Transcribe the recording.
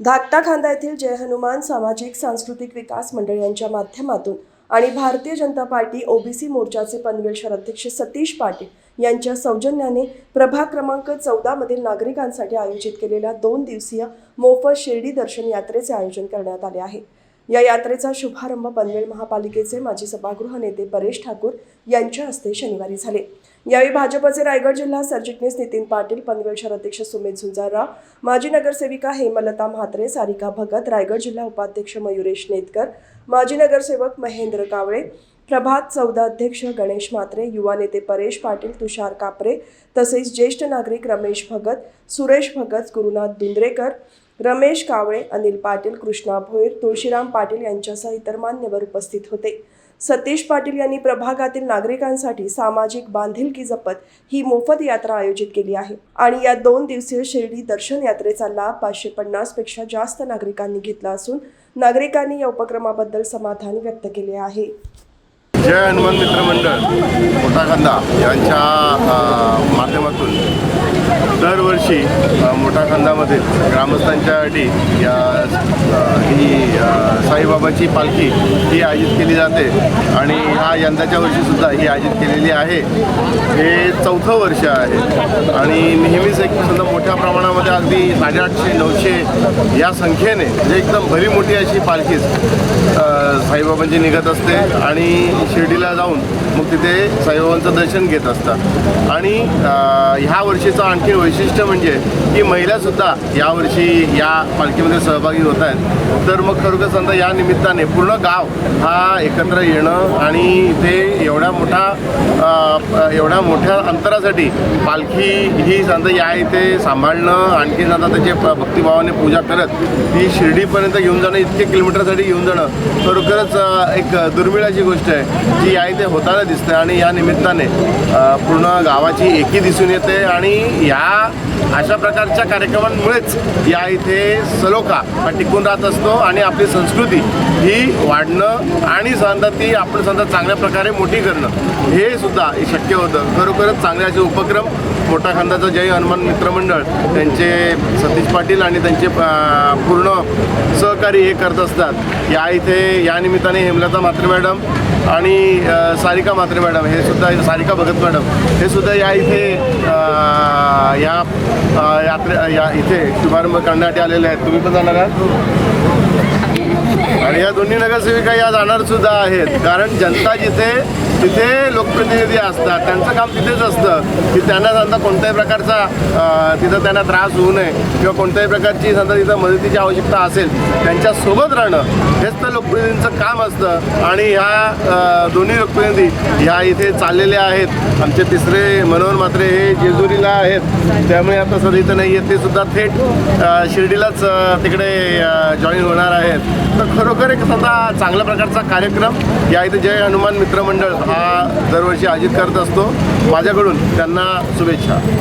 धाकटा खांदा येथील जय हनुमान सामाजिक सांस्कृतिक विकास मंडळ यांच्या माध्यमातून आणि भारतीय जनता पार्टी ओबीसी मोर्चाचे पनवेल शहराध्यक्ष सतीश पाटील यांच्या सौजन्याने प्रभाग क्रमांक चौदा मधील नागरिकांसाठी आयोजित केलेल्या दोन दिवसीय मोफत शिर्डी दर्शन यात्रेचे आयोजन करण्यात आले आहे. या यात्रेचा शुभारंभ पनवेल महापालिकेचे माजी सभागृह नेते परेश ठाकूर यांच्या हस्ते शनिवारी झाले. यावेळी भाजपचे रायगड जिल्हा सरचिटणीस नितीन पाटील पनवेल शहराध्यक्ष सुमित झुंजारराव माजी नगरसेविका हेमलता म्हात्रे सारिका भगत रायगड जिल्हा उपाध्यक्ष मयुरेश नेतकर माजी नगरसेवक महेंद्र कावळे प्रभात चौदा अध्यक्ष गणेश म्हात्रे युवा नेते परेश पाटील तुषार कापरे तसेच ज्येष्ठ नागरिक रमेश भगत सुरेश भगत गुरुनाथ दुंद्रेकर रमेश कावळे अनिल पाटील कृष्णा भोईर तुळशीराम पाटील यांच्यासह इतर मान्यवर उपस्थित होते. सतीश पाटील यांनी प्रभागातील नागरिकांसाठी सामाजिक बांधिलकी जपत ही मोफत यात्रा आयोजित केली आहे. आणि या दोन दिवसीय शिर्डी दर्शन यात्रेचा लाभ पाचशे पन्नासपेक्षा जास्त नागरिकांनी घेतला असून नागरिकांनी या उपक्रमाबद्दल समाधान व्यक्त केले आहे. जय हनुमान मित्र मंडळ. यांच्या माध्यमातून दरवर्षी मोठा खंदामध्ये ग्रामस्थांच्यासाठी या ही साईबाबाची पालखी ही आयोजित केली जाते. आणि ह्या यंदाच्या वर्षीसुद्धा ही आयोजित केलेली आहे. हे चौथं वर्ष आहे. आणि नेहमीच एक समजा मोठ्या प्रमाणामध्ये अगदी साडेआठशे नऊशे या संख्येने म्हणजे एकदम भरी मोठी अशी पालखीच साईबाबांची निघत असते. आणि शिर्डीला जाऊन मग तिथे साईबाबांचं दर्शन घेत असतात. आणि ह्या वर्षीचं आणखी वैशिष्ट्य म्हणजे की महिलासुद्धा यावर्षी या पालखीमध्ये सहभागी होत आहेत. तर मग खरोखर समजा या निमित्ताने पूर्ण गाव हा एकत्र येणं आणि इथे एवढ्या मोठा एवढ्या मोठ्या अंतरासाठी पालखी ही समजा या इथे सांभाळणं आणखी समजा त्याचे भक्तिभावाने पूजा करत ती शिर्डीपर्यंत घेऊन जाणं इतके किलोमीटरसाठी घेऊन जाणं खरोखरच एक दुर्मिळाची गोष्ट आहे जी या इथे होताना दिसते आणि या निमित्ताने पूर्ण गावाची एकी दिसून येते आणि या अशा प्रकारच्या कार्यक्रमांमुळेच या इथे सलोखा हा टिकून राहत असतो आणि आपली संस्कृती ही वाढणं आणि समजा ती आपण समजा चांगल्या प्रकारे मोठी करणं हे सुद्धा शक्य होतं. खरोखरच चांगले असे उपक्रम मोठा खांदाचं जय हनुमान मित्रमंडळ त्यांचे सतीश पाटील आणि त्यांचे पूर्ण सहकारी हे करत असतात. या इथे या निमित्ताने हेमलता म्हात्रे मॅडम आणि सारिका म्हात्रे मॅडम हे सुद्धा सारिका भगत मॅडम हे सुद्धा या इथे या यात्रे या इथे शुभारंभ करण्यासाठी आलेले आहेत. तुम्ही पण जाणार आहात? या दोन्ही नगरसेविका या जाणार सुद्धा आहेत. कारण जनता जिथे तिथे लोकप्रतिनिधी असतात. त्यांचं काम तिथेच असतं. की त्यांना समजा कोणत्याही प्रकारचा तिथं त्यांना त्रास होऊ नये किंवा कोणत्याही प्रकारची समजा तिथं मदतीची आवश्यकता असेल त्यांच्यासोबत राहणं हेच तर लोकप्रतिनिधींचं काम असतं. आणि ह्या दोन्ही लोकप्रतिनिधी ह्या इथे चाललेले आहेत. आमचे तिसरे मनोहर मात्रे हे जेजुरीला आहेत. त्यामुळे आता सर इथं नाही आहेत. ते सुद्धा थेट शिर्डीलाच तिकडे जॉईन होणार आहेत. तर खरोखर एक समजा चांगल्या प्रकारचा कार्यक्रम या इथे जय हनुमान मित्रमंडळ हा दरवर्षी आयोजित करत असतो. माझ्याकडून त्यांना शुभेच्छा.